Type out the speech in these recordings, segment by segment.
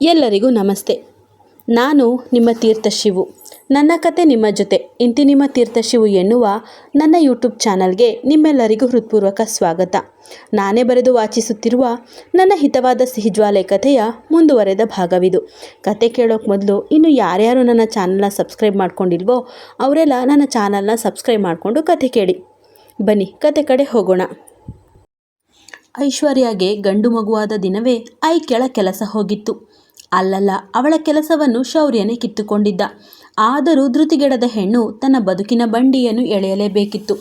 ಎಲ್ಲರಿಗೂ ನಮಸ್ತೆ. ನಾನು ನಿಮ್ಮ ತೀರ್ಥ ಶಿವು. ನನ್ನ ಕತೆ ನಿಮ್ಮ ಜೊತೆ. ಇಂತಿ ನಿಮ್ಮ ತೀರ್ಥ ಶಿವು ಎನ್ನುವ ನನ್ನ ಯೂಟ್ಯೂಬ್ ಚಾನಲ್ಗೆ ನಿಮ್ಮೆಲ್ಲರಿಗೂ ಹೃತ್ಪೂರ್ವಕ ಸ್ವಾಗತ. ನಾನೇ ಬರೆದು ವಾಚಿಸುತ್ತಿರುವ ನನ್ನ ಹಿತವಾದ ಸಿಹಿಜ್ವಾಲೆ ಕಥೆಯ ಮುಂದುವರೆದ ಭಾಗವಿದು. ಕತೆ ಕೇಳೋಕೆ ಮೊದಲು ಇನ್ನು ಯಾರ್ಯಾರು ನನ್ನ ಚಾನಲ್ನ ಸಬ್ಸ್ಕ್ರೈಬ್ ಮಾಡ್ಕೊಂಡಿಲ್ವೋ ಅವರೆಲ್ಲ ನನ್ನ ಚಾನಲ್ನ ಸಬ್ಸ್ಕ್ರೈಬ್ ಮಾಡಿಕೊಂಡು ಕತೆ ಕೇಳಿ. ಬನ್ನಿ, ಕತೆ ಕಡೆ ಹೋಗೋಣ. ಐಶ್ವರ್ಯಾಗೆ ಗಂಡು ಮಗುವಾದ ದಿನವೇ ಐ ಕೆಳ ಕೆಲಸ ಹೋಗಿತ್ತು. ಅಲ್ಲಲ್ಲ, ಅವಳ ಕೆಲಸವನ್ನು ಶೌರ್ಯನೇ ಕಿತ್ತುಕೊಂಡಿದ್ದ. ಆದರೂ ಧೃತಿಗೆಡದ ಹೆಣ್ಣು ತನ್ನ ಬದುಕಿನ ಬಂಡಿಯನ್ನು ಎಳೆಯಲೇಬೇಕಿತ್ತು.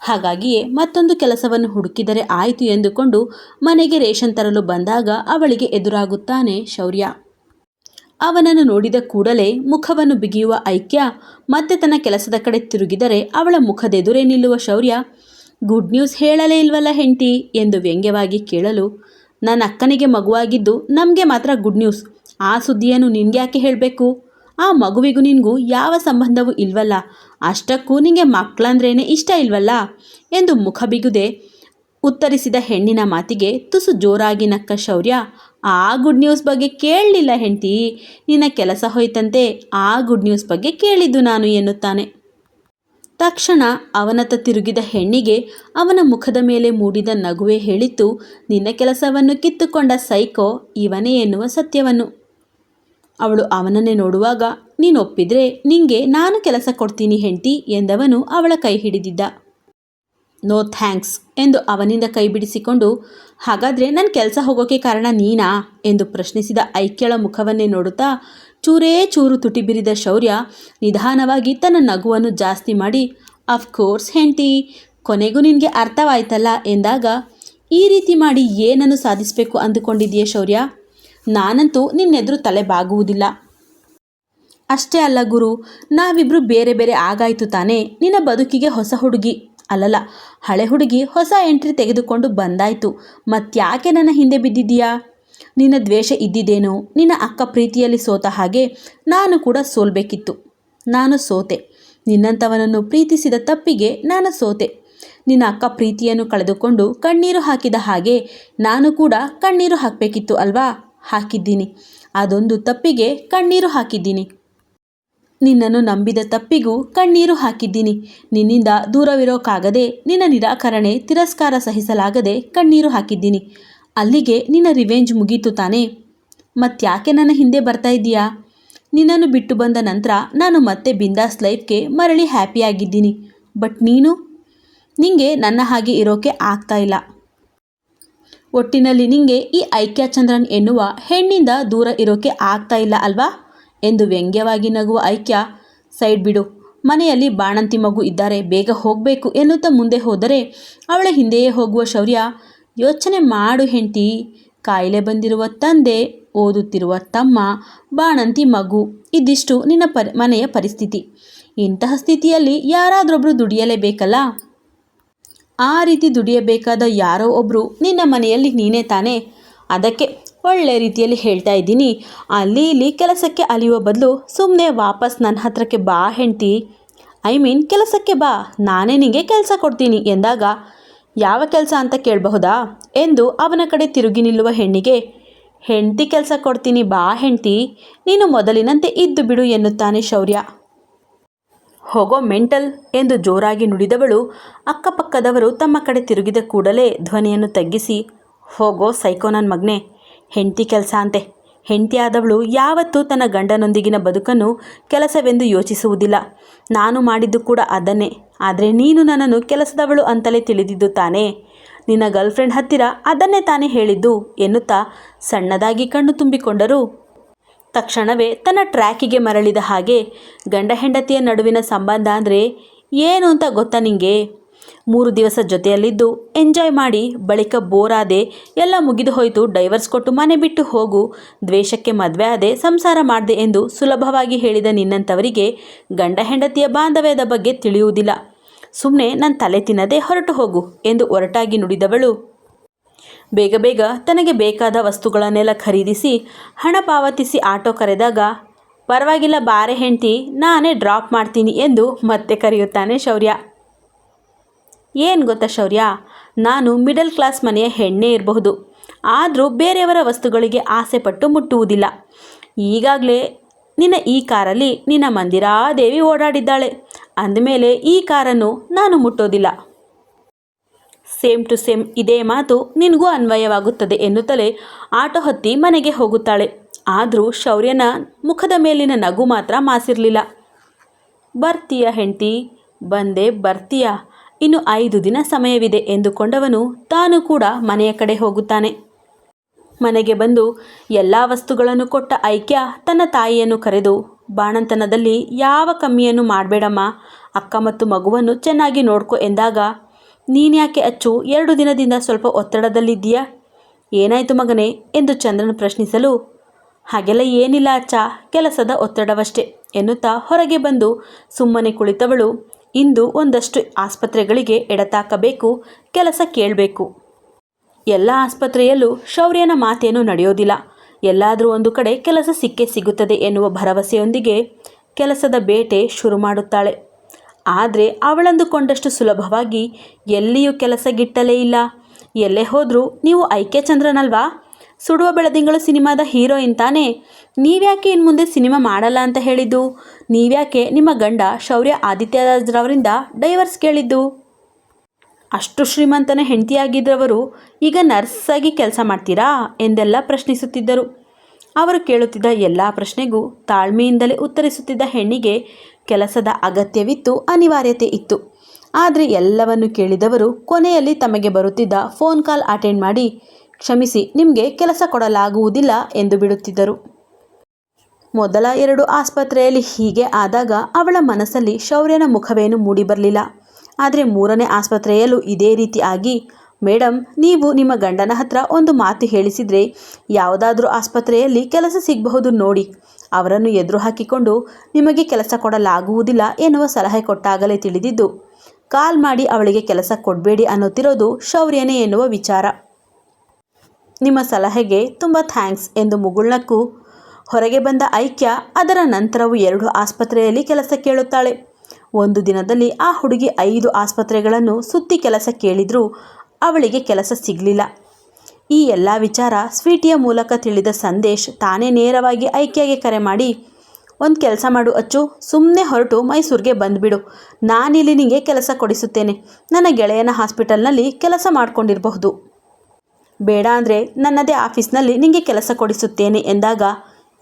ಹಾಗಾಗಿಯೇ ಮತ್ತೊಂದು ಕೆಲಸವನ್ನು ಹುಡುಕಿದರೆ ಆಯಿತು ಎಂದುಕೊಂಡು ಮನೆಗೆ ರೇಷನ್ ತರಲು ಬಂದಾಗ ಅವಳಿಗೆ ಎದುರಾಗುತ್ತಾನೆ ಶೌರ್ಯ. ಅವನನ್ನು ನೋಡಿದ ಕೂಡಲೇ ಮುಖವನ್ನು ಬಿಗಿಯುವ ಐಕ್ಯ ಮತ್ತೆ ತನ್ನ ಕೆಲಸದ ಕಡೆ ತಿರುಗಿದರೆ ಅವಳ ಮುಖದೆದುರೇ ನಿಲ್ಲುವ ಶೌರ್ಯ. ಗುಡ್ ನ್ಯೂಸ್ ಹೇಳಲೇ ಇಲ್ವಲ್ಲ ಹೆಂಡತಿ? ಎಂದು ವ್ಯಂಗ್ಯವಾಗಿ ಕೇಳಲು ನನ್ನ ಅಕ್ಕನಿಗೆ ಮಗುವಾಗಿದ್ದು ನಮಗೆ ಮಾತ್ರ ಗುಡ್ ನ್ಯೂಸ್. ಆ ಸುದ್ದಿಯನ್ನು ನಿನಗ್ಯಾಕೆ ಹೇಳಬೇಕು? ಆ ಮಗುವಿಗೂ ನಿನಗೂ ಯಾವ ಸಂಬಂಧವೂ ಇಲ್ವಲ್ಲ. ಅಷ್ಟಕ್ಕೂ ನಿನಗೆ ಮಕ್ಕಳಂದ್ರೇನೆ ಇಷ್ಟ ಇಲ್ವಲ್ಲ? ಎಂದು ಮುಖ ಬಿಗುದೆ ಉತ್ತರಿಸಿದ ಹೆಣ್ಣಿನ ಮಾತಿಗೆ ತುಸು ಜೋರಾಗಿ ನಕ್ಕ ಶೌರ್ಯ. ಆ ಗುಡ್ ನ್ಯೂಸ್ ಬಗ್ಗೆ ಕೇಳಲಿಲ್ಲ ಹೆಂಡತಿ. ನಿನ್ನ ಕೆಲಸ ಹೋಯ್ತಂತೆ, ಆ ಗುಡ್ ನ್ಯೂಸ್ ಬಗ್ಗೆ ಕೇಳಿದ್ದು ನಾನು ಎನ್ನುತ್ತಾನೆ. ತಕ್ಷಣ ಅವನತ್ತ ತಿರುಗಿದ ಹೆಣ್ಣಿಗೆ ಅವನ ಮುಖದ ಮೇಲೆ ಮೂಡಿದ ನಗುವೆ ಹೇಳಿತು, ನಿನ್ನ ಕೆಲಸವನ್ನು ಕಿತ್ತುಕೊಂಡ ಸೈಕೋ, ಇವನೇ ಎನ್ನುವ ಸತ್ಯವನ್ನು. ಅವಳು ಅವನನ್ನೇ ನೋಡುವಾಗ, ನೀನೊಪ್ಪಿದ್ರೆ ನಿಂಗೆ ನಾನು ಕೆಲಸ ಕೊಡ್ತೀನಿ ಹೆಂಡ್ತಿ ಎಂದವನು ಅವಳ ಕೈ ಹಿಡಿದಿದ್ದ. ನೋ ಥ್ಯಾಂಕ್ಸ್ ಎಂದು ಅವನಿಂದ ಕೈ ಬಿಡಿಸಿಕೊಂಡು, ಹಾಗಾದರೆ ನನ್ನ ಕೆಲಸ ಹೋಗೋಕೆ ಕಾರಣ ನೀನಾ? ಎಂದು ಪ್ರಶ್ನಿಸಿದ ಐಕ್ಯಳ ಮುಖವನ್ನೇ ನೋಡುತ್ತಾ, ಚೂರೇ ಚೂರು ತುಟಿ ಬಿರಿದ ಶೌರ್ಯ ನಿಧಾನವಾಗಿ ತನ್ನ ನಗುವನ್ನು ಜಾಸ್ತಿ ಮಾಡಿ ಅಫ್ಕೋರ್ಸ್ ಹೆಂಡ್ತಿ, ಕೊನೆಗೂ ನಿನಗೆ ಅರ್ಥವಾಯ್ತಲ್ಲ ಎಂದಾಗ, ಈ ರೀತಿ ಮಾಡಿ ಏನನ್ನು ಸಾಧಿಸಬೇಕು ಅಂದುಕೊಂಡಿದೆಯೇ ಶೌರ್ಯ? ನಾನಂತೂ ನಿನ್ನೆದುರು ತಲೆ ಬಾಗುವುದಿಲ್ಲ ಅಷ್ಟೇ ಅಲ್ಲ ಗುರು ನಾವಿಬ್ಬರು ಬೇರೆ ಬೇರೆ ಆಗಾಯ್ತು ತಾನೇ, ನಿನ್ನ ಬದುಕಿಗೆ ಹೊಸ ಹುಡುಗಿ. ಅಲ್ಲಲ್ಲ, ಹಳೆ ಹುಡುಗಿ ಹೊಸ ಎಂಟ್ರಿ ತೆಗೆದುಕೊಂಡು ಬಂದಾಯ್ತು. ಮತ್ತ್ಯಾಕೆ ನನ್ನ ಹಿಂದೆ ಬಿದ್ದಿದ್ದೀಯಾ? ನಿನ್ನ ದ್ವೇಷ ಇದ್ದಿದ್ದೇನೋ ನಿನ್ನ ಅಕ್ಕ ಪ್ರೀತಿಯಲ್ಲಿ ಸೋತ ಹಾಗೆ ನಾನು ಕೂಡ ಸೋಲ್ಬೇಕಿತ್ತು. ನಾನು ಸೋತೆ. ನಿನ್ನಂಥವನನ್ನು ಪ್ರೀತಿಸಿದ ತಪ್ಪಿಗೆ ನಾನು ಸೋತೆ. ನಿನ್ನ ಅಕ್ಕ ಪ್ರೀತಿಯನ್ನು ಕಳೆದುಕೊಂಡು ಕಣ್ಣೀರು ಹಾಕಿದ ಹಾಗೆ ನಾನು ಕೂಡ ಕಣ್ಣೀರು ಹಾಕಬೇಕಿತ್ತು ಅಲ್ವಾ? ಹಾಕಿದ್ದೀನಿ. ಅದೊಂದು ತಪ್ಪಿಗೆ ಕಣ್ಣೀರು ಹಾಕಿದ್ದೀನಿ. ನಿನ್ನನ್ನು ನಂಬಿದ ತಪ್ಪಿಗೂ ಕಣ್ಣೀರು ಹಾಕಿದ್ದೀನಿ. ನಿನ್ನಿಂದ ದೂರವಿರೋಕ್ಕಾಗದೆ ನಿನ್ನ ನಿರಾಕರಣೆ, ತಿರಸ್ಕಾರ ಸಹಿಸಲಾಗದೆ ಕಣ್ಣೀರು ಹಾಕಿದ್ದೀನಿ. ಅಲ್ಲಿಗೆ ನಿನ್ನ ರಿವೆಂಜ್ ಮುಗೀತು ತಾನೇ? ಮತ್ತ್ಯಾಕೆ ನನ್ನ ಹಿಂದೆ ಬರ್ತಾ ಇದ್ದೀಯಾ? ನಿನ್ನನ್ನು ಬಿಟ್ಟು ಬಂದ ನಂತರ ನಾನು ಮತ್ತೆ ಬಿಂದಾಸ್ ಲೈಫ್ಗೆ ಮರಳಿ ಹ್ಯಾಪಿಯಾಗಿದ್ದೀನಿ. ಬಟ್ ನೀನು? ನಿಂಗೆ ನನ್ನ ಹಾಗೆ ಇರೋಕೆ ಆಗ್ತಾ ಇಲ್ಲ. ಒಟ್ಟಿನಲ್ಲಿ ನಿಂಗೆ ಈ ಐಕ್ಯಚಂದ್ರನ್ ಎನ್ನುವ ಹೆಣ್ಣಿಂದ ದೂರ ಇರೋಕೆ ಆಗ್ತಾ ಇಲ್ಲ ಅಲ್ವಾ? ಎಂದು ವ್ಯಂಗ್ಯವಾಗಿ ನಗುವ ಐಕ್ಯ, ಸೈಡ್ ಬಿಡು, ಮನೆಯಲ್ಲಿ ಬಾಣಂತಿ ಮಗು ಇದ್ದಾರೆ, ಬೇಗ ಹೋಗಬೇಕು ಎನ್ನುತ್ತಾ ಮುಂದೆ ಹೋದರೆ ಅವಳ ಹಿಂದೆಯೇ ಹೋಗುವ ಶೌರ್ಯ, ಯೋಚನೆ ಮಾಡು ಹೆಂಡತಿ, ಕಾಯಿಲೆ ಬಂದಿರುವ ತಂದೆ, ಓದುತ್ತಿರುವ ತಮ್ಮ, ಬಾಣಂತಿ ಮಗು, ಇದಿಷ್ಟು ನಿನ್ನ ಪರಿ, ಮನೆಯ ಪರಿಸ್ಥಿತಿ. ಇಂತಹ ಸ್ಥಿತಿಯಲ್ಲಿ ಯಾರಾದರೊಬ್ಬರು ದುಡಿಯಲೇಬೇಕಲ್ಲ? ಆ ರೀತಿ ದುಡಿಯಬೇಕಾದ ಯಾರೋ ಒಬ್ಬರು ನಿನ್ನ ಮನೆಯಲ್ಲಿ ನೀನೇ ತಾನೇ? ಅದಕ್ಕೆ ಒಳ್ಳೆ ರೀತಿಯಲ್ಲಿ ಹೇಳ್ತಾ ಇದ್ದೀನಿ. ಅಲ್ಲಿ ಇಲ್ಲಿ ಕೆಲಸಕ್ಕೆ ಅಲಿಯುವ ಬದಲು ಸುಮ್ಮನೆ ವಾಪಸ್ ನನ್ನ ಹತ್ರಕ್ಕೆ ಬಾ ಹೆಂಡ್ತಿ. ಐ ಮೀನ್ ಕೆಲಸಕ್ಕೆ ಬಾ, ನಾನೇ ನಿನಗೆ ಕೆಲಸ ಕೊಡ್ತೀನಿ ಎಂದಾಗ, ಯಾವ ಕೆಲಸ ಅಂತ ಕೇಳಬಹುದಾ? ಎಂದು ಅವನ ಕಡೆ ತಿರುಗಿ ನಿಲ್ಲುವ ಹೆಣ್ಣಿಗೆ, ಹೆಂಡ್ತಿ ಕೆಲಸ ಕೊಡ್ತೀನಿ ಬಾ ಹೆಂಡ್ತಿ, ನೀನು ಮೊದಲಿನಂತೆ ಇದ್ದು ಬಿಡು ಎನ್ನುತ್ತಾನೆ ಶೌರ್ಯ. ಹೋಗೋ ಮೆಂಟಲ್ ಎಂದು ಜೋರಾಗಿ ನುಡಿದವಳು ಅಕ್ಕಪಕ್ಕದವರು ತಮ್ಮ ಕಡೆ ತಿರುಗಿದ ಕೂಡಲೇ ಧ್ವನಿಯನ್ನು ತಗ್ಗಿಸಿ, ಹೋಗೋ ಸೈಕೋ ನನ್ನ ಮಗ್ನೆ, ಹೆಂಡತಿ ಕೆಲಸ ಅಂತೆ. ಹೆಂಡತಿ ಆದವಳು ಯಾವತ್ತೂ ತನ್ನ ಗಂಡನೊಂದಿಗಿನ ಬದುಕನ್ನು ಕೆಲಸವೆಂದು ಯೋಚಿಸುವುದಿಲ್ಲ. ನಾನು ಮಾಡಿದ್ದು ಕೂಡ ಅದನ್ನೇ. ಆದರೆ ನೀನು ನನ್ನನ್ನು ಕೆಲಸದವಳು ಅಂತಲೇ ತಿಳಿದಿದ್ದು ತಾನೇ. ನಿನ್ನ ಗರ್ಲ್ಫ್ರೆಂಡ್ ಹತ್ತಿರ ಅದನ್ನೇ ತಾನೇ ಹೇಳಿದ್ದು ಎನ್ನುತ್ತಾ ಸಣ್ಣದಾಗಿ ಕಣ್ಣು ತುಂಬಿಕೊಂಡರು ತಕ್ಷಣವೇ ತನ್ನ ಟ್ರ್ಯಾಕಿಗೆ ಮರಳಿದ ಹಾಗೆ ಗಂಡ ಹೆಂಡತಿಯ ನಡುವಿನ ಸಂಬಂಧ ಅಂದರೆ ಏನು ಅಂತ ಗೊತ್ತಾ ನಿಂಗೆ? ಮೂರು ದಿವಸ ಜೊತೆಯಲ್ಲಿದ್ದು ಎಂಜಾಯ್ ಮಾಡಿ ಬಳಿಕ ಬೋರಾದೆ ಎಲ್ಲ ಮುಗಿದು ಹೋಯಿತು ಡೈವರ್ಸ್ ಕೊಟ್ಟು ಮನೆ ಬಿಟ್ಟು ಹೋಗು. ದ್ವೇಷಕ್ಕೆ ಮದುವೆ ಆದೆ ಸಂಸಾರ ಮಾಡಿದೆ ಎಂದು ಸುಲಭವಾಗಿ ಹೇಳಿದ ನಿನ್ನಂಥವರಿಗೆ ಗಂಡ ಹೆಂಡತಿಯ ಬಾಂಧವ್ಯದ ಬಗ್ಗೆ ತಿಳಿಯುವುದಿಲ್ಲ. ಸುಮ್ಮನೆ ನನ್ನ ತಲೆ ತಿನ್ನದೆ ಹೊರಟು ಹೋಗು ಎಂದು ಒರಟಾಗಿ ನುಡಿದವಳು ಬೇಗ ಬೇಗ ತನಗೆ ಬೇಕಾದ ವಸ್ತುಗಳನ್ನೆಲ್ಲ ಖರೀದಿಸಿ ಹಣ ಪಾವತಿಸಿ ಆಟೋ ಕರೆದಾಗ, ಪರವಾಗಿಲ್ಲ ಬಾರೆ ಹೆಂಡತಿ, ನಾನೇ ಡ್ರಾಪ್ ಮಾಡ್ತೀನಿ ಎಂದು ಮತ್ತೆ ಕರೆಯುತ್ತಾನೆ ಶೌರ್ಯ. ಏನು ಗೊತ್ತಾ ಶೌರ್ಯ? ನಾನು ಮಿಡಲ್ ಕ್ಲಾಸ್ ಮನೆಯ ಹೆಣ್ಣೇ ಇರಬಹುದು. ಆದರೂ ಬೇರೆಯವರ ವಸ್ತುಗಳಿಗೆ ಆಸೆ ಪಟ್ಟು ಮುಟ್ಟುವುದಿಲ್ಲ. ಈಗಾಗಲೇ ನಿನ್ನ ಈ ಕಾರಲ್ಲಿ ನಿನ್ನ ಮಂದಿರಾದೇವಿ ಓಡಾಡಿದ್ದಾಳೆ. ಅಂದಮೇಲೆ ಈ ಕಾರನ್ನು ನಾನು ಮುಟ್ಟೋದಿಲ್ಲ. ಸೇಮ್ ಟು ಸೇಮ್ ಇದೇ ಮಾತು ನಿನಗೂ ಅನ್ವಯವಾಗುತ್ತದೆ ಎನ್ನುತ್ತಲೇ ಆಟೋ ಹತ್ತಿ ಮನೆಗೆ ಹೋಗುತ್ತಾಳೆ. ಆದರೂ ಶೌರ್ಯನ ಮುಖದ ಮೇಲಿನ ನಗು ಮಾತ್ರ ಮಾಸಿರಲಿಲ್ಲ. ಬರ್ತೀಯ ಹೆಂಡ್ತಿ? ಬಂದೆ ಬರ್ತೀಯ. ಇನ್ನು ಐದು ದಿನ ಸಮಯವಿದೆ ಎಂದುಕೊಂಡವನು ತಾನು ಕೂಡ ಮನೆಯ ಕಡೆ ಹೋಗುತ್ತಾನೆ. ಮನೆಗೆ ಬಂದು ಎಲ್ಲ ವಸ್ತುಗಳನ್ನು ಕೊಟ್ಟ ಐಕ್ಯ ತನ್ನ ತಾಯಿಯನ್ನು ಕರೆದು, ಬಾಣಂತನದಲ್ಲಿ ಯಾವ ಕಮ್ಮಿಯನ್ನು ಮಾಡಬೇಡಮ್ಮ, ಅಕ್ಕ ಮತ್ತು ಮಗುವನ್ನು ಚೆನ್ನಾಗಿ ನೋಡ್ಕೊ ಎಂದಾಗ ನೀನ್ಯಾಕೆ ಅಚ್ಚು? ಎರಡು ದಿನದಿಂದ ಸ್ವಲ್ಪ ಒತ್ತಡದಲ್ಲಿದ್ದೀಯಾ? ಏನಾಯಿತು ಮಗನೇ? ಎಂದು ಚಂದ್ರನ್ ಪ್ರಶ್ನಿಸಲು, ಹಾಗೆಲ್ಲ ಏನಿಲ್ಲ ಅಚ್ಚ, ಕೆಲಸದ ಒತ್ತಡವಷ್ಟೇ ಎನ್ನುತ್ತಾ ಹೊರಗೆ ಬಂದು ಸುಮ್ಮನೆ ಕುಳಿತವಳು. ಇಂದು ಒಂದಷ್ಟು ಆಸ್ಪತ್ರೆಗಳಿಗೆ ಎಡತಾಕಬೇಕು, ಕೆಲಸ ಕೇಳಬೇಕು. ಎಲ್ಲ ಆಸ್ಪತ್ರೆಯಲ್ಲೂ ಶೌರ್ಯನ ಮಾತೇನೂ ನಡೆಯೋದಿಲ್ಲ. ಎಲ್ಲಾದರೂ ಒಂದು ಕಡೆ ಕೆಲಸ ಸಿಕ್ಕೇ ಸಿಗುತ್ತದೆ ಎನ್ನುವ ಭರವಸೆಯೊಂದಿಗೆ ಕೆಲಸದ ಬೇಟೆ ಶುರು ಮಾಡುತ್ತಾಳೆ. ಆದರೆ ಅವಳಂದುಕೊಂಡಷ್ಟು ಸುಲಭವಾಗಿ ಎಲ್ಲಿಯೂ ಕೆಲಸ ಗಿಟ್ಟಲೇ ಇಲ್ಲ. ಎಲ್ಲೇ ಹೋದರೂ ನೀವು ಐಕ್ಯ ಚಂದ್ರನಲ್ವಾ ಸುಡುವ ಬೆಳದಿಂಗಳು ಸಿನಿಮಾದ ಹೀರೋಯಿನ್ ತಾನೇ ನೀವ್ಯಾಕೆ ಇನ್ನು ಮುಂದೆ ಸಿನಿಮಾ ಮಾಡಲ್ಲ ಅಂತ ಹೇಳಿದ್ದು? ನೀವ್ಯಾಕೆ ನಿಮ್ಮ ಗಂಡ ಶೌರ್ಯ ಆದಿತ್ಯರಾಜ್ರವರಿಂದ ಡೈವರ್ಸ್ ಕೇಳಿದ್ದು? ಅಷ್ಟು ಶ್ರೀಮಂತನ ಹೆಂಡತಿಯಾಗಿದ್ದರವರು ಈಗ ನರ್ಸಾಗಿ ಕೆಲಸ ಮಾಡ್ತೀರಾ? ಎಂದೆಲ್ಲ ಪ್ರಶ್ನಿಸುತ್ತಿದ್ದರು. ಅವರು ಕೇಳುತ್ತಿದ್ದ ಎಲ್ಲ ಪ್ರಶ್ನೆಗೂ ತಾಳ್ಮೆಯಿಂದಲೇ ಉತ್ತರಿಸುತ್ತಿದ್ದ ಹೆಣ್ಣಿಗೆ ಕೆಲಸದ ಅಗತ್ಯವಿತ್ತು, ಅನಿವಾರ್ಯತೆ ಇತ್ತು. ಆದರೆ ಎಲ್ಲವನ್ನು ಕೇಳಿದವರು ಕೊನೆಯಲ್ಲಿ ತಮಗೆ ಬರುತ್ತಿದ್ದ ಫೋನ್ ಕಾಲ್ ಅಟೆಂಡ್ ಮಾಡಿ, ಕ್ಷಮಿಸಿ, ನಿಮಗೆ ಕೆಲಸ ಕೊಡಲಾಗುವುದಿಲ್ಲ ಎಂದು ಬಿಡುತ್ತಿದ್ದರು. ಮೊದಲ ಎರಡು ಆಸ್ಪತ್ರೆಯಲ್ಲಿ ಹೀಗೆ ಆದಾಗ ಅವಳ ಮನಸ್ಸಲ್ಲಿ ಶೌರ್ಯನ ಮುಖವೇನು ಮೂಡಿಬರಲಿಲ್ಲ. ಆದರೆ ಮೂರನೇ ಆಸ್ಪತ್ರೆಯಲ್ಲೂ ಇದೇ ರೀತಿ ಆಗಿ ಮೇಡಮ್ ನೀವು ನಿಮ್ಮ ಗಂಡನ ಹತ್ರ ಒಂದು ಮಾತು ಹೇಳಿಸಿದರೆ ಯಾವುದಾದ್ರೂ ಆಸ್ಪತ್ರೆಯಲ್ಲಿ ಕೆಲಸ ಸಿಗಬಹುದು ನೋಡಿ. ಅವರನ್ನು ಎದುರು ಹಾಕಿಕೊಂಡು ನಿಮಗೆ ಕೆಲಸ ಕೊಡಲಾಗುವುದಿಲ್ಲ ಎನ್ನುವ ಸಲಹೆ ಕೊಟ್ಟಾಗಲೇ ತಿಳಿದಿದ್ದು, ಕಾಲ್ ಮಾಡಿ ಅವಳಿಗೆ ಕೆಲಸ ಕೊಡಬೇಡಿ ಅನ್ನುತ್ತಿರೋದು ಶೌರ್ಯನೇ ಎನ್ನುವ ವಿಚಾರ. ನಿಮ್ಮ ಸಲಹೆಗೆ ತುಂಬ ಥ್ಯಾಂಕ್ಸ್ ಎಂದು ಮುಗುಳ್ನಕ್ಕೂ ಹೊರಗೆ ಬಂದ ಐಕ್ಯ ಅದರ ನಂತರವೂ ಎರಡು ಆಸ್ಪತ್ರೆಯಲ್ಲಿ ಕೆಲಸ ಕೇಳುತ್ತಾಳೆ. ಒಂದು ದಿನದಲ್ಲಿ ಆ ಹುಡುಗಿ ಐದು ಆಸ್ಪತ್ರೆಗಳನ್ನು ಸುತ್ತಿ ಕೆಲಸ ಕೇಳಿದರೂ ಅವಳಿಗೆ ಕೆಲಸ ಸಿಗಲಿಲ್ಲ. ಈ ಎಲ್ಲ ವಿಚಾರ ಸ್ವೀಟಿಯ ಮೂಲಕ ತಿಳಿದ ಸಂದೇಶ್ ತಾನೇ ನೇರವಾಗಿ ಐಕ್ಯಾಗೆ ಕರೆ ಮಾಡಿ, ಒಂದು ಕೆಲಸ ಮಾಡು ಅಚ್ಚು ಸುಮ್ಮನೆ ಹೊರಟು ಮೈಸೂರಿಗೆ ಬಂದುಬಿಡು. ನಾನಿಲ್ಲಿ ನಿನಗೆ ಕೆಲಸ ಕೊಡಿಸುತ್ತೇನೆ. ನನ್ನ ಗೆಳೆಯನ ಹಾಸ್ಪಿಟಲ್ನಲ್ಲಿ ಕೆಲಸ ಮಾಡಿಕೊಂಡಿರಬಹುದು. ಬೇಡ ಅಂದರೆ ನನ್ನದೇ ಆಫೀಸ್ನಲ್ಲಿ ನಿಮಗೆ ಕೆಲಸ ಕೊಡಿಸುತ್ತೇನೆ ಎಂದಾಗ,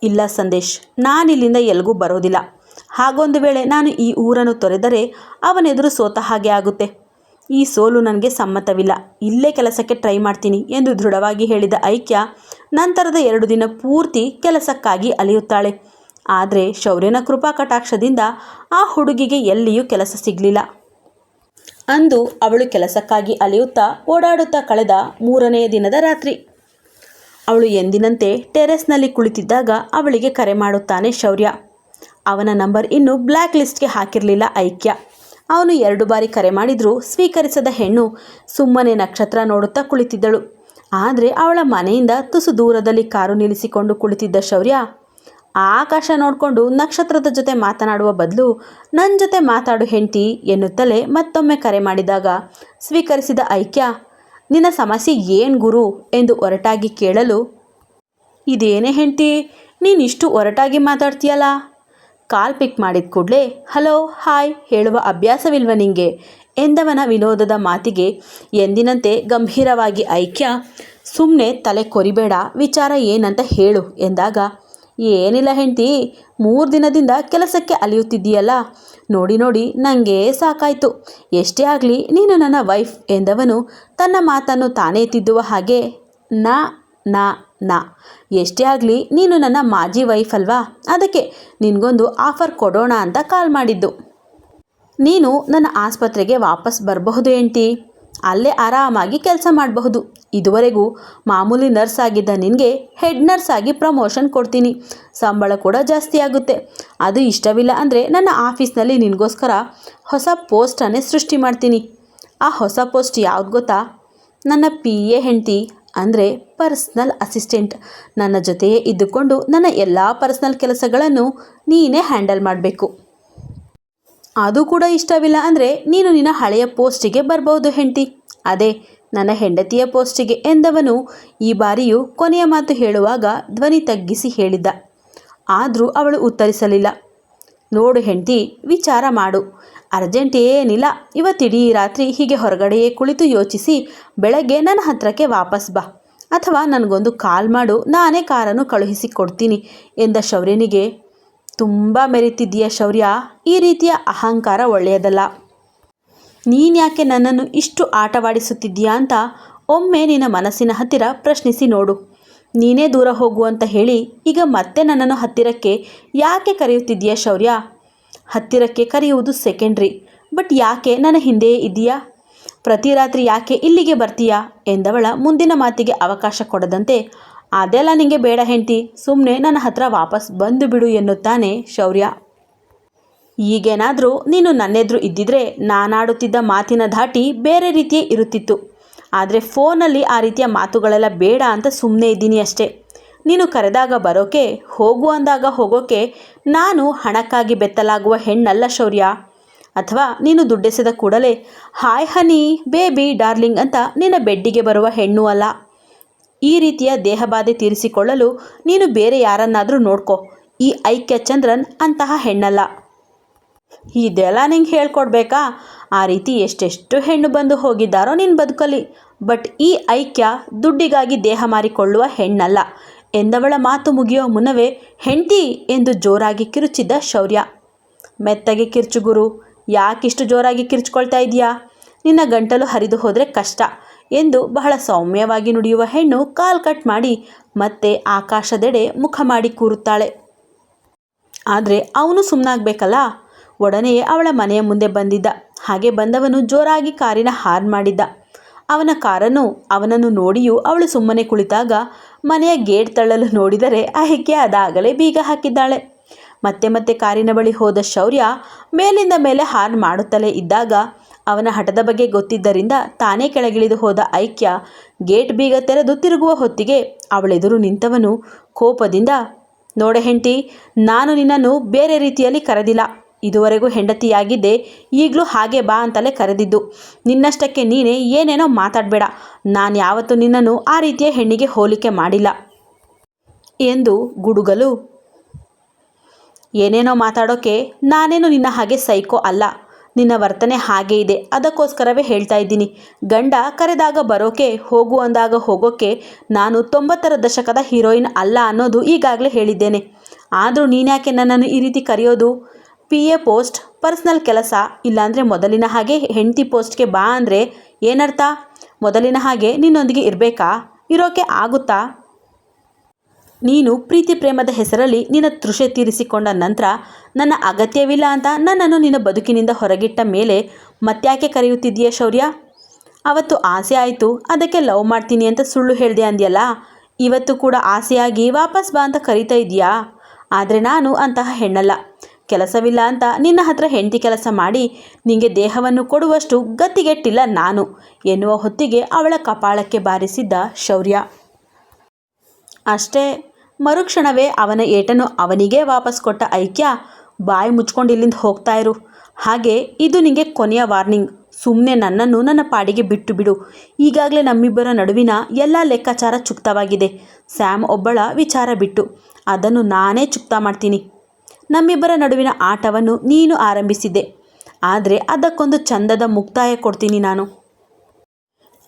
ಇಲ್ಲ ಸಂದೇಶ್, ನಾನಿಲ್ಲಿಂದ ಎಲ್ಗೂ ಬರೋದಿಲ್ಲ. ಹಾಗೊಂದು ವೇಳೆ ನಾನು ಈ ಊರನ್ನು ತೊರೆದರೆ ಅವನೆದುರು ಸೋತ ಹಾಗೆ ಆಗುತ್ತೆ. ಈ ಸೋಲು ನನಗೆ ಸಮ್ಮತವಿಲ್ಲ. ಇಲ್ಲೇ ಕೆಲಸಕ್ಕೆ ಟ್ರೈ ಮಾಡ್ತೀನಿ ಎಂದು ದೃಢವಾಗಿ ಹೇಳಿದ ಐಕ್ಯ ನಂತರದ ಎರಡು ದಿನ ಪೂರ್ತಿ ಕೆಲಸಕ್ಕಾಗಿ ಅಲಿಯುತ್ತಾಳೆ. ಆದರೆ ಶೌರ್ಯನ ಕೃಪಾ ಕಟಾಕ್ಷದಿಂದ ಆ ಹುಡುಗಿಗೆ ಎಲ್ಲಿಯೂ ಕೆಲಸ ಸಿಗಲಿಲ್ಲ. ಅಂದು ಅವಳು ಕೆಲಸಕ್ಕಾಗಿ ಅಲೆಯುತ್ತಾ ಓಡಾಡುತ್ತಾ ಕಳೆದ ಮೂರನೆಯ ದಿನದ ರಾತ್ರಿ. ಅವಳು ಎಂದಿನಂತೆ ಟೆರೆಸ್ನಲ್ಲಿ ಕುಳಿತಿದ್ದಾಗ ಅವಳಿಗೆ ಕರೆ ಮಾಡುತ್ತಾನೆ ಶೌರ್ಯ. ಅವನ ನಂಬರ್ ಇನ್ನೂ ಬ್ಲ್ಯಾಕ್ ಲಿಸ್ಟ್ಗೆ ಹಾಕಿರಲಿಲ್ಲ ಐಕ್ಯ. ಅವನು ಎರಡು ಬಾರಿ ಕರೆ ಮಾಡಿದರೂ ಸ್ವೀಕರಿಸದ ಹೆಣ್ಣು ಸುಮ್ಮನೆ ನಕ್ಷತ್ರ ನೋಡುತ್ತಾ ಕುಳಿತಿದ್ದಳು. ಆದರೆ ಅವಳ ಮನೆಯಿಂದ ತುಸು ದೂರದಲ್ಲಿ ಕಾರು ನಿಲ್ಲಿಸಿಕೊಂಡು ಕುಳಿತಿದ್ದ ಶೌರ್ಯ, ಆಕಾಶ ನೋಡಿಕೊಂಡು ನಕ್ಷತ್ರದ ಜೊತೆ ಮಾತನಾಡುವ ಬದಲು ನನ್ನ ಜೊತೆ ಮಾತಾಡು ಹೆಂಡತಿ ಎನ್ನುತ್ತಲೇ ಮತ್ತೊಮ್ಮೆ ಕರೆ ಮಾಡಿದಾಗ ಸ್ವೀಕರಿಸಿದ ಐಕ್ಯ, ನಿನ್ನ ಸಮಸ್ಯೆ ಏನು ಗುರು ಎಂದು ಒರಟಾಗಿ ಕೇಳಲು, ಇದೇನೇ ಹೆಂಡತಿ ನೀನಿಷ್ಟು ಒರಟಾಗಿ ಮಾತಾಡ್ತೀಯಲ್ಲ? ಕಾಲ್ ಪಿಕ್ ಮಾಡಿದ ಕೂಡಲೇ, ಹಲೋ, ಹಾಯ್ ಹೇಳುವ ಅಭ್ಯಾಸವಿಲ್ವ ನಿಂಗೆ? ಎಂದವನ ವಿನೋದದ ಮಾತಿಗೆ ಎಂದಿನಂತೆ ಗಂಭೀರವಾಗಿ ಐಕ್ಯ ಸುಮ್ಮನೆ ತಲೆ ಕೊರಿಬೇಡ, ವಿಚಾರ ಏನಂತ ಹೇಳು ಎಂದಾಗ, ಏನಿಲ್ಲ ಹೆಂಡ್ತಿ, ಮೂರು ದಿನದಿಂದ ಕೆಲಸಕ್ಕೆ ಅಲಿಯುತ್ತಿದ್ದೀಯಲ್ಲ, ನೋಡಿ ನೋಡಿ ನನಗೆ ಸಾಕಾಯಿತು. ಎಷ್ಟೇ ಆಗಲಿ, ನೀನು ನನ್ನ ವೈಫ್ ಎಂದವನು ತನ್ನ ಮಾತನ್ನು ತಾನೇ ತಿದ್ದುವ ಹಾಗೆ, ನಾ ನಾ ನಾ. ಎಷ್ಟೇ ಆಗಲಿ, ನೀನು ನನ್ನ ಮಾಜಿ ವೈಫ್ ಅಲ್ವಾ? ಅದಕ್ಕೆ ನಿನಗೊಂದು ಆಫರ್ ಕೊಡೋಣ ಅಂತ ಕಾಲ್ ಮಾಡಿದ್ದು. ನೀನು ನನ್ನ ಆಸ್ಪತ್ರೆಗೆ ವಾಪಸ್ ಬರಬಹುದು ಏಂಟಿ ಅಲ್ಲೇ ಆರಾಮಾಗಿ ಕೆಲಸ ಮಾಡಬಹುದು. ಇದುವರೆಗೂ ಮಾಮೂಲಿ ನರ್ಸ್ ಆಗಿದ್ದ ನಿನಗೆ ಹೆಡ್ ನರ್ಸ್ ಆಗಿ ಪ್ರಮೋಷನ್ ಕೊಡ್ತೀನಿ. ಸಂಬಳ ಕೂಡ ಜಾಸ್ತಿ ಆಗುತ್ತೆ. ಅದು ಇಷ್ಟವಿಲ್ಲ ಅಂದರೆ ನನ್ನ ಆಫೀಸ್ನಲ್ಲಿ ನಿನಗೋಸ್ಕರ ಹೊಸ ಪೋಸ್ಟನ್ನೇ ಸೃಷ್ಟಿ ಮಾಡ್ತೀನಿ. ಆ ಹೊಸ ಪೋಸ್ಟ್ ಯಾವ್ದು ಗೊತ್ತಾ? ನನ್ನ ಪಿ ಎ ಹೆಂಡ್ತಿ ಅಂದರೆ ಪರ್ಸ್ನಲ್ ಅಸಿಸ್ಟೆಂಟ್ ನನ್ನ ಜೊತೆಯೇ ಇದ್ದುಕೊಂಡು ನನ್ನ ಎಲ್ಲ ಪರ್ಸ್ನಲ್ ಕೆಲಸಗಳನ್ನು ನೀನೇ ಹ್ಯಾಂಡಲ್ ಮಾಡಬೇಕು. ಅದು ಕೂಡ ಇಷ್ಟವಿಲ್ಲ ಅಂದರೆ ನೀನು ನಿನ್ನ ಹಳೆಯ ಪೋಸ್ಟಿಗೆ ಬರಬಹುದು ಹೆಂಡತಿ. ಅದೇ, ನನ್ನ ಹೆಂಡತಿಯ ಪೋಸ್ಟಿಗೆ ಎಂದವನು ಈ ಬಾರಿಯೂ ಕೊನೆಯ ಮಾತು ಹೇಳುವಾಗ ಧ್ವನಿ ತಗ್ಗಿಸಿ ಹೇಳಿದ್ದ. ಆದರೂ ಅವಳು ಉತ್ತರಿಸಲಿಲ್ಲ. ನೋಡು ಹೆಂಡತಿ, ವಿಚಾರ ಮಾಡು. ಅರ್ಜೆಂಟ್ ಏನಿಲ್ಲ, ಇವತ್ತಿಡೀ ರಾತ್ರಿ ಹೀಗೆ ಹೊರಗಡೆಯೇ ಕುಳಿತು ಯೋಚಿಸಿ ಬೆಳಗ್ಗೆ ನನ್ನ ಹತ್ರಕ್ಕೆ ವಾಪಸ್ ಬಾ. ಅಥವಾ ನನಗೊಂದು ಕಾಲ್ ಮಾಡು, ನಾನೇ ಕಾರನ್ನು ಕಳುಹಿಸಿ ಕೊಡ್ತೀನಿ, ಎಂದ ಶೌರ್ಯನಿಗೆ. ತುಂಬ ಮೆರೀತಿದ್ದೀಯ ಶೌರ್ಯ, ಈ ರೀತಿಯ ಅಹಂಕಾರ ಒಳ್ಳೆಯದಲ್ಲ. ನೀನ್ಯಾಕೆ ನನ್ನನ್ನು ಇಷ್ಟು ಆಟವಾಡಿಸುತ್ತಿದ್ದೀಯಾ ಅಂತ ಒಮ್ಮೆ ನಿನ್ನ ಮನಸ್ಸಿನ ಹತ್ತಿರ ಪ್ರಶ್ನಿಸಿ ನೋಡು. ನೀನೇ ದೂರ ಹೋಗು ಅಂತ ಹೇಳಿ ಈಗ ಮತ್ತೆ ನನ್ನನ್ನು ಹತ್ತಿರಕ್ಕೆ ಯಾಕೆ ಕರೆಯುತ್ತಿದ್ದೀಯಾ ಶೌರ್ಯ? ಹತ್ತಿರಕ್ಕೆ ಕರೆಯುವುದು ಸೆಕೆಂಡ್ರಿ ಬಟ್ ಯಾಕೆ ನನ್ನ ಹಿಂದೆಯೇ ಇದೆಯಾ ಪ್ರತಿ ರಾತ್ರಿ ಯಾಕೆ ಇಲ್ಲಿಗೆ ಬರ್ತೀಯಾ? ಎಂದವಳ ಮುಂದಿನ ಮಾತಿಗೆ ಅವಕಾಶ ಕೊಡದಂತೆ, ಅದೆಲ್ಲ ನಿಂಗೆ ಬೇಡ ಹೆಂಡ್ತಿ ಸುಮ್ಮನೆ ನನ್ನ ಹತ್ರ ವಾಪಸ್ ಬಂದು ಬಿಡು ಎನ್ನುತ್ತಾನೆ ಶೌರ್ಯ. ಈಗೇನಾದರೂ ನೀನು ನನ್ನೆದ್ರು ಇದ್ದಿದ್ರೆ ನಾನಾಡುತ್ತಿದ್ದ ಮಾತಿನ ಧಾಟಿ ಬೇರೆ ರೀತಿಯೇ ಇರುತ್ತಿತ್ತು. ಆದರೆ ಫೋನಲ್ಲಿ ಆ ರೀತಿಯ ಮಾತುಗಳೆಲ್ಲ ಬೇಡ ಅಂತ ಸುಮ್ಮನೆ ಇದ್ದೀನಿ ಅಷ್ಟೇ. ನೀನು ಕರೆದಾಗ ಬರೋಕೆ, ಹೋಗು ಅಂದಾಗ ಹೋಗೋಕೆ ನಾನು ಹಣಕ್ಕಾಗಿ ಬೆತ್ತಲಾಗುವ ಹೆಣ್ಣಲ್ಲ ಶೌರ್ಯ. ಅಥವಾ ನೀನು ದುಡ್ಡೆಸೆದ ಕೂಡಲೇ, ಹಾಯ್ ಹನಿ, ಬೇಬಿ, ಡಾರ್ಲಿಂಗ್ ಅಂತ ನಿನ್ನ ಬೆಡ್ಡಿಗೆ ಬರುವ ಹೆಣ್ಣು ಅಲ್ಲ. ಈ ರೀತಿಯ ದೇಹಬಾಧೆ ತೀರಿಸಿಕೊಳ್ಳಲು ನೀನು ಬೇರೆ ಯಾರನ್ನಾದರೂ ನೋಡ್ಕೋ. ಈ ಐಕ್ಯ ಚಂದ್ರನ್ ಅಂತಹ ಹೆಣ್ಣಲ್ಲ. ಇದೆಲ್ಲ ನಿಂಗೆ ಹೇಳ್ಕೊಡ್ಬೇಕಾ? ಆ ರೀತಿ ಎಷ್ಟೆಷ್ಟು ಹೆಣ್ಣು ಬಂದು ಹೋಗಿದ್ದಾರೋ ನಿನ್ನ ಬದುಕಲ್ಲಿ. ಬಟ್ ಈ ಐಕ್ಯ ದುಡ್ಡಿಗಾಗಿ ದೇಹ ಮಾರಿಕೊಳ್ಳುವ ಹೆಣ್ಣಲ್ಲ. ಎಂದವಳ ಮಾತು ಮುಗಿಯೋ ಮುನ್ನವೇ ಹೆಂಡತಿ ಎಂದು ಜೋರಾಗಿ ಕಿರುಚಿದ್ದ ಶೌರ್ಯ. ಮೆತ್ತಗೆ ಕಿರ್ಚು ಗುರು, ಯಾಕಿಷ್ಟು ಜೋರಾಗಿ ಕಿರ್ಚ್ಕೊಳ್ತಾ ಇದೆಯಾ ನಿನ್ನ ಗಂಟಲು ಹರಿದು ಹೋದರೆ ಕಷ್ಟ ಎಂದು ಬಹಳ ಸೌಮ್ಯವಾಗಿ ನುಡಿಯುವ ಹೆಣ್ಣು ಕಾಲ್ ಕಟ್ ಮಾಡಿ ಮತ್ತೆ ಆಕಾಶದೆಡೆ ಮುಖ ಮಾಡಿ ಕೂರುತ್ತಾಳೆ. ಆದರೆ ಅವನು ಸುಮ್ಮನಾಗಬೇಕಲ್ಲ ಒಡನೆಯೇ ಅವಳ ಮನೆಯ ಮುಂದೆ ಬಂದಿದ್ದ. ಹಾಗೆ ಬಂದವನು ಜೋರಾಗಿ ಕಾರಿನ ಹಾರ್ನ್ ಮಾಡಿದ್ದ. ಅವನ ಕಾರನ್ನು ಅವನನ್ನು ನೋಡಿಯೂ ಅವಳು ಸುಮ್ಮನೆ ಕುಳಿತಾಗ ಮನೆಯ ಗೇಟ್ ತಳ್ಳಲು ನೋಡಿದರೆ ಆಕೆ ಅದಾಗಲೇ ಬೀಗ ಹಾಕಿದ್ದಾಳೆ. ಮತ್ತೆ ಮತ್ತೆ ಕಾರಿನ ಬಳಿ ಹೋದ ಶೌರ್ಯ ಮೇಲಿಂದ ಮೇಲೆ ಹಾರ್ನ್ ಮಾಡುತ್ತಲೇ ಇದ್ದಾಗ ಅವನ ಹಠದ ಬಗ್ಗೆ ಗೊತ್ತಿದ್ದರಿಂದ ತಾನೇ ಕೆಳಗಿಳಿದು ಹೋದ ಐಕ್ಯ ಗೇಟ್ ಬೀಗ ತೆರೆದು ತಿರುಗುವ ಹೊತ್ತಿಗೆ ಅವಳೆದುರು ನಿಂತವನು ಕೋಪದಿಂದ, ನೋಡೆ ಹೆಂಟಿ ನಾನು ನಿನ್ನನ್ನು ಬೇರೆ ರೀತಿಯಲ್ಲಿ ಕರೆದಿಲ್ಲ. ಇದುವರೆಗೂ ಹೆಂಡತಿಯಾಗಿದ್ದೆ, ಈಗಲೂ ಹಾಗೆ ಬಾ ಅಂತಲೇ ಕರೆದಿದ್ದು. ನಿನ್ನಷ್ಟಕ್ಕೆ ನೀನೇ ಏನೇನೋ ಮಾತಾಡಬೇಡ. ನಾನು ಯಾವತ್ತೂ ನಿನ್ನನ್ನು ಆ ರೀತಿಯ ಹೆಣ್ಣಿಗೆ ಹೋಲಿಕೆ ಮಾಡಿಲ್ಲ. ಎಂದು ಗುಡುಗಲು. ಏನೇನೋ ಮಾತಾಡೋಕೆ ನಾನೇನು ನಿನ್ನ ಹಾಗೆ ಸೈಕೋ ಅಲ್ಲ. ನಿನ್ನ ವರ್ತನೆ ಹಾಗೇ ಇದೆ. ಅದಕ್ಕೋಸ್ಕರವೇ ಹೇಳ್ತಾ ಇದ್ದೀನಿ. ಗಂಡ ಕರೆದಾಗ ಬರೋಕೆ, ಹೋಗು ಅಂದಾಗ ಹೋಗೋಕೆ ನಾನು ತೊಂಬತ್ತರ ದಶಕದ ಹೀರೋಯಿನ್ ಅಲ್ಲ ಅನ್ನೋದು ಈಗಾಗಲೇ ಹೇಳಿದ್ದೇನೆ. ಆದರೂ ನೀನ್ಯಾಕೆ ನನ್ನನ್ನು ಈ ರೀತಿ ಕರೆಯೋದು? ಪಿ ಎ ಪೋಸ್ಟ್ ಪರ್ಸ್ನಲ್ ಕೆಲಸ, ಇಲ್ಲಾಂದರೆ ಮೊದಲಿನ ಹಾಗೆ ಹೆಂಡತಿ ಪೋಸ್ಟ್ಗೆ ಬಾ ಅಂದರೆ ಏನರ್ಥ? ಮೊದಲಿನ ಹಾಗೆ ನಿನ್ನೊಂದಿಗೆ ಇರಬೇಕಾ? ಇರೋಕೆ ಆಗುತ್ತಾ? ನೀನು ಪ್ರೀತಿ ಪ್ರೇಮದ ಹೆಸರಲ್ಲಿ ನಿನ್ನ ತೃಷೆ ತೀರಿಸಿಕೊಂಡ ನಂತರ ನನ್ನ ಅಗತ್ಯವಿಲ್ಲ ಅಂತ ನನ್ನನ್ನು ನಿನ್ನ ಬದುಕಿನಿಂದ ಹೊರಗಿಟ್ಟ ಮೇಲೆ ಮತ್ತ್ಯಾಕೆ ಕರೆಯುತ್ತಿದ್ದೀಯ ಶೌರ್ಯ? ಅವತ್ತು ಆಸೆ ಆಯಿತು, ಅದಕ್ಕೆ ಲವ್ ಮಾಡ್ತೀನಿ ಅಂತ ಸುಳ್ಳು ಹೇಳಿದೆ ಅಂದ್ಯಲ್ಲ, ಇವತ್ತು ಕೂಡ ಆಸೆಯಾಗಿ ವಾಪಸ್ ಬಾ ಅಂತ ಕರಿತಾ ಇದೆಯಾ ಆದರೆ ನಾನು ಅಂತಹ ಹೆಣ್ಣಲ್ಲ. ಕೆಲಸವಿಲ್ಲ ಅಂತ ನಿನ್ನ ಹತ್ರ ಹೆಂಡತಿ ಕೆಲಸ ಮಾಡಿ ನಿಂಗೆ ದೇಹವನ್ನು ಕೊಡುವಷ್ಟು ಗತಿಗೆಟ್ಟಿಲ್ಲ ನಾನು ಎನ್ನುವ ಹೊತ್ತಿಗೆ ಅವಳ ಕಪಾಳಕ್ಕೆ ಬಾರಿಸಿದ್ದ ಶೌರ್ಯ. ಅಷ್ಟೇ, ಮರುಕ್ಷಣವೇ ಅವನ ಏಟನ್ನು ಅವನಿಗೇ ವಾಪಸ್ ಕೊಟ್ಟ ಐಕ್ಯ ಬಾಯಿ ಮುಚ್ಕೊಂಡು ಇಲ್ಲಿಂದ ಹೋಗ್ತಾ ಇರು. ಹಾಗೆ ಇದು ನಿಂಗೆ ಕೊನೆಯ ವಾರ್ನಿಂಗ್. ಸುಮ್ಮನೆ ನನ್ನನ್ನು ನನ್ನ ಪಾಡಿಗೆ ಬಿಟ್ಟು ಬಿಡು. ಈಗಾಗಲೇ ನಮ್ಮಿಬ್ಬರ ನಡುವಿನ ಎಲ್ಲ ಲೆಕ್ಕಾಚಾರ ಚುಕ್ತವಾಗಿದೆ. ಸ್ಯಾಮ್ ಒಬ್ಬಳ ವಿಚಾರ ಬಿಟ್ಟು, ಅದನ್ನು ನಾನೇ ಚುಕ್ತ ಮಾಡ್ತೀನಿ. ನಮ್ಮಿಬ್ಬರ ನಡುವಿನ ಆಟವನ್ನು ನೀನು ಆರಂಭಿಸಿದ್ದೆ. ಆದರೆ ಅದಕ್ಕೊಂದು ಚಂದದ ಮುಕ್ತಾಯ ಕೊಡ್ತೀನಿ ನಾನು.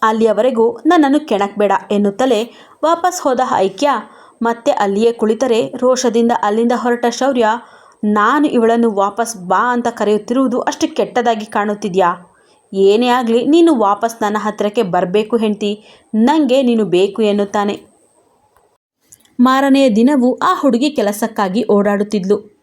ಅಲ್ಲಿಯವರೆಗೂ ನನ್ನನ್ನು ಕೆಣಕಬೇಡ ಎನ್ನುತ್ತಲೇ ವಾಪಸ್ ಹೋದ ಐಕ್ಯ ಮತ್ತೆ ಅಲ್ಲಿಯೇ ಕುಳಿತರೆ ರೋಷದಿಂದ ಅಲ್ಲಿಂದ ಹೊರಟ ಶೌರ್ಯ, ನಾನು ಇವಳನ್ನು ವಾಪಸ್ ಬಾ ಅಂತ ಕರೆಯುತ್ತಿರುವುದು ಅಷ್ಟು ಕೆಟ್ಟದಾಗಿ ಕಾಣುತ್ತಿದ್ಯಾ? ಏನೇ ಆಗಲಿ, ನೀನು ವಾಪಸ್ ನನ್ನ ಹತ್ತಿರಕ್ಕೆ ಬರಬೇಕು ಹೆಂಡ್ತಿ ನನಗೆ ನೀನು ಬೇಕು ಎನ್ನುತ್ತಾನೆ. ಮಾರನೆಯ ದಿನವೂ ಆ ಹುಡುಗಿ ಕೆಲಸಕ್ಕಾಗಿ ಓಡಾಡುತ್ತಿದ್ಲು.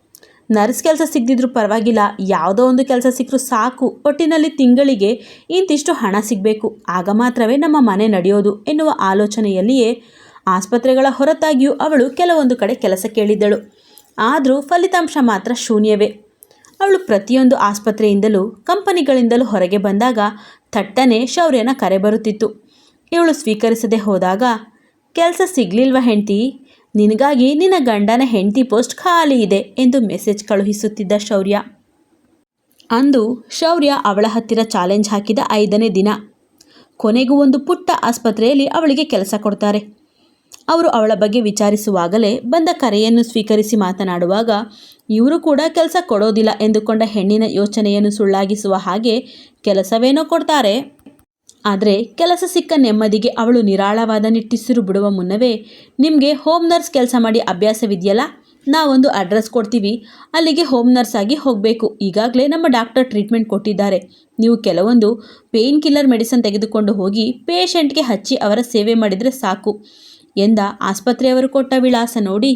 ನರ್ಸ್ ಕೆಲಸ ಸಿಗದಿದ್ರೂ ಪರವಾಗಿಲ್ಲ, ಯಾವುದೋ ಒಂದು ಕೆಲಸ ಸಿಕ್ಕರೂ ಸಾಕು. ಒಟ್ಟಿನಲ್ಲಿ ತಿಂಗಳಿಗೆ ಇಂತಿಷ್ಟು ಹಣ ಸಿಗಬೇಕು. ಆಗ ಮಾತ್ರವೇ ನಮ್ಮ ಮನೆ ನಡೆಯೋದು ಎನ್ನುವ ಆಲೋಚನೆಯಲ್ಲಿಯೇ ಆಸ್ಪತ್ರೆಗಳ ಹೊರತಾಗಿಯೂ ಅವಳು ಕೆಲವೊಂದು ಕಡೆ ಕೆಲಸ ಕೇಳಿದ್ದಳು. ಆದರೂ ಫಲಿತಾಂಶ ಮಾತ್ರ ಶೂನ್ಯವೇ. ಅವಳು ಪ್ರತಿಯೊಂದು ಆಸ್ಪತ್ರೆಯಿಂದಲೂ, ಕಂಪನಿಗಳಿಂದಲೂ ಹೊರಗೆ ಬಂದಾಗ ಥಟ್ಟನೆ ಶೌರ್ಯನ ಕರೆ ಬರುತ್ತಿತ್ತು. ಇವಳು ಸ್ವೀಕರಿಸದೆ ಹೋದಾಗ, ಕೆಲಸ ಸಿಗಲಿಲ್ವ ಹೆಂಡ್ತಿ? ನಿನಗಾಗಿ ನಿನ್ನ ಗಂಡನ ಹೆಂಡತಿ ಪೋಸ್ಟ್ ಖಾಲಿ ಇದೆ ಎಂದು ಮೆಸೇಜ್ ಕಳುಹಿಸುತ್ತಿದ್ದ ಶೌರ್ಯ. ಅಂದು ಶೌರ್ಯ ಅವಳ ಹತ್ತಿರ ಚಾಲೆಂಜ್ ಹಾಕಿದ ಐದನೇ ದಿನ. ಕೊನೆಗೂ ಒಂದು ಪುಟ್ಟ ಆಸ್ಪತ್ರೆಯಲ್ಲಿ ಅವಳಿಗೆ ಕೆಲಸ ಕೊಡ್ತಾರೆ. ಅವರು ಅವಳ ಬಗ್ಗೆ ವಿಚಾರಿಸುವಾಗಲೇ ಬಂದ ಕರೆಯನ್ನು ಸ್ವೀಕರಿಸಿ ಮಾತನಾಡುವಾಗ, ಇವರು ಕೂಡ ಕೆಲಸ ಕೊಡೋದಿಲ್ಲ ಎಂದುಕೊಂಡ ಹೆಣ್ಣಿನ ಯೋಚನೆಯನ್ನು ಸುಳ್ಳಾಗಿಸುವ ಹಾಗೆ ಕೆಲಸವೇನೋ ಕೊಡ್ತಾರೆ. ಆದರೆ ಕೆಲಸ ಸಿಕ್ಕ ನೆಮ್ಮದಿಗೆ ಅವಳು ನಿರಾಳವಾದ ನಿಟ್ಟಿಸಿರು ಬಿಡುವ ಮುನ್ನವೇ, ನಿಮಗೆ ಹೋಮ್ ನರ್ಸ್ ಕೆಲಸ ಮಾಡಿ ಅಭ್ಯಾಸವಿದೆಯಲ್ಲ? ನಾವೊಂದು ಅಡ್ರೆಸ್ ಕೊಡ್ತೀವಿ. ಅಲ್ಲಿಗೆ ಹೋಮ್ ನರ್ಸ್ ಆಗಿ ಹೋಗಬೇಕು. ಈಗಾಗಲೇ ನಮ್ಮ ಡಾಕ್ಟರ್ ಟ್ರೀಟ್ಮೆಂಟ್ ಕೊಟ್ಟಿದ್ದಾರೆ. ನೀವು ಕೆಲವೊಂದು ಪೇಯ್ನ್ ಕಿಲ್ಲರ್ ಮೆಡಿಸನ್ ತೆಗೆದುಕೊಂಡು ಹೋಗಿ ಪೇಷಂಟ್ಗೆ ಹಚ್ಚಿ ಅವರ ಸೇವೆ ಮಾಡಿದರೆ ಸಾಕು ಎಂದ ಆಸ್ಪತ್ರೆಯವರು ಕೊಟ್ಟ ವಿಳಾಸ ನೋಡಿ.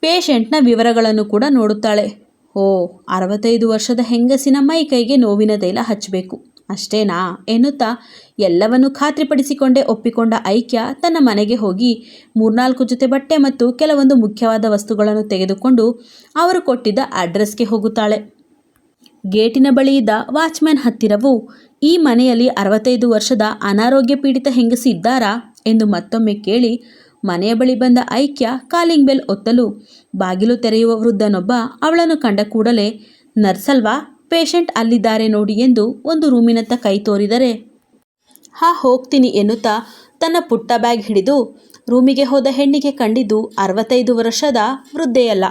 ಪೇಷಂಟ್ನ ವಿವರಗಳನ್ನು ಕೂಡ ನೋಡುತ್ತಾಳೆ. ಓ ಅರವತ್ತೈದು ವರ್ಷದ ಹೆಂಗಸಿನ ಮೈ ಕೈಗೆ ನೋವಿನ ತೈಲ ಹಚ್ಚಬೇಕು. ಅಷ್ಟೇನಾ? ಎನ್ನುತ್ತಾ ಎಲ್ಲವನ್ನು ಖಾತ್ರಿಪಡಿಸಿಕೊಂಡೇ ಒಪ್ಪಿಕೊಂಡ ಐಕ್ಯ ತನ್ನ ಮನೆಗೆ ಹೋಗಿ ಮೂರ್ನಾಲ್ಕು ಜೊತೆ ಬಟ್ಟೆ ಮತ್ತು ಕೆಲವೊಂದು ಮುಖ್ಯವಾದ ವಸ್ತುಗಳನ್ನು ತೆಗೆದುಕೊಂಡು ಅವರು ಕೊಟ್ಟಿದ್ದ ಅಡ್ರೆಸ್ಗೆ ಹೋಗುತ್ತಾಳೆ. ಗೇಟಿನ ಬಳಿಯಿದ್ದ ವಾಚ್ಮ್ಯಾನ್ ಹತ್ತಿರವು, ಈ ಮನೆಯಲ್ಲಿ ಅರವತ್ತೈದು ವರ್ಷದ ಅನಾರೋಗ್ಯ ಪೀಡಿತ ಹೆಂಗಸಿ ಇದ್ದಾರಾ? ಎಂದು ಮತ್ತೊಮ್ಮೆ ಕೇಳಿ, ಮನೆಯ ಬಳಿ ಬಂದ ಐಕ್ಯ ಕಾಲಿಂಗ್ ಬೆಲ್ ಒತ್ತಲು, ಬಾಗಿಲು ತೆರೆಯುವ ವೃದ್ಧನೊಬ್ಬ ಅವಳನ್ನು ಕಂಡ ಕೂಡಲೇ ನರ್ಸಲ್ವಾ ಪೇಷಂಟ್ ಅಲ್ಲಿದ್ದಾರೆ ನೋಡಿ ಎಂದು ಒಂದು ರೂಮಿನತ್ತ ಕೈ ತೋರಿದರೆ, ಹಾ, ಹೋಗ್ತೀನಿ ಎನ್ನುತ್ತಾ ತನ್ನ ಪುಟ್ಟ ಬ್ಯಾಗ್ ಹಿಡಿದು ರೂಮಿಗೆ ಹೋದ ಹೆಣ್ಣಿಗೆ ಕಂಡಿದ್ದು ಅರವತ್ತೈದು ವರ್ಷದ ವೃದ್ಧೆಯಲ್ಲ.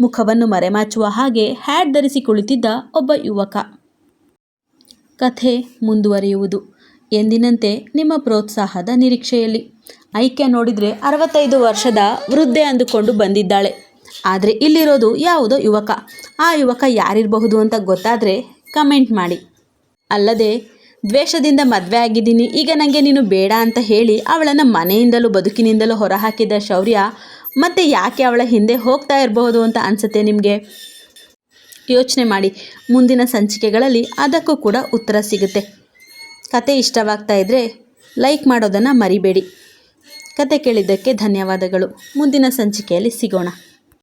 ಮುಖವನ್ನು ಮರೆಮಾಚುವ ಹಾಗೆ ಹ್ಯಾಟ್ ಧರಿಸಿ ಕುಳಿತಿದ್ದ ಒಬ್ಬ ಯುವಕ. ಕಥೆ ಮುಂದುವರಿಯುವುದು. ಎಂದಿನಂತೆ ನಿಮ್ಮ ಪ್ರೋತ್ಸಾಹದ ನಿರೀಕ್ಷೆಯಲ್ಲಿ. ಐಕ್ಯ ನೋಡಿದರೆ ಅರವತ್ತೈದು ವರ್ಷದ ವೃದ್ಧೆ ಅಂದುಕೊಂಡು ಬಂದಿದ್ದಾಳೆ. ಆದರೆ ಇಲ್ಲಿರೋದು ಯಾವುದೋ ಯುವಕ. ಆ ಯುವಕ ಯಾರಿರಬಹುದು ಅಂತ ಗೊತ್ತಾದರೆ ಕಮೆಂಟ್ ಮಾಡಿ. ಅಲ್ಲದೆ, ದ್ವೇಷದಿಂದ ಮದುವೆ ಆಗಿದ್ದೀನಿ, ಈಗ ನನಗೆ ನೀನು ಬೇಡ ಅಂತ ಹೇಳಿ ಅವಳನ್ನು ಮನೆಯಿಂದಲೂ ಬದುಕಿನಿಂದಲೂ ಹೊರಹಾಕಿದ ಶೌರ್ಯ ಮತ್ತೆ ಯಾಕೆ ಅವಳ ಹಿಂದೆ ಹೋಗ್ತಾ ಇರಬಹುದು ಅಂತ ಅನಿಸುತ್ತೆ ನಿಮಗೆ? ಯೋಚನೆ ಮಾಡಿ. ಮುಂದಿನ ಸಂಚಿಕೆಗಳಲ್ಲಿ ಅದಕ್ಕೂ ಕೂಡ ಉತ್ತರ ಸಿಗುತ್ತೆ. ಕತೆ ಇಷ್ಟವಾಗ್ತಾ ಇದ್ದರೆ ಲೈಕ್ ಮಾಡೋದನ್ನು ಮರಿಬೇಡಿ. ಕತೆ ಕೇಳಿದ್ದಕ್ಕೆ ಧನ್ಯವಾದಗಳು. ಮುಂದಿನ ಸಂಚಿಕೆಯಲ್ಲಿ ಸಿಗೋಣ.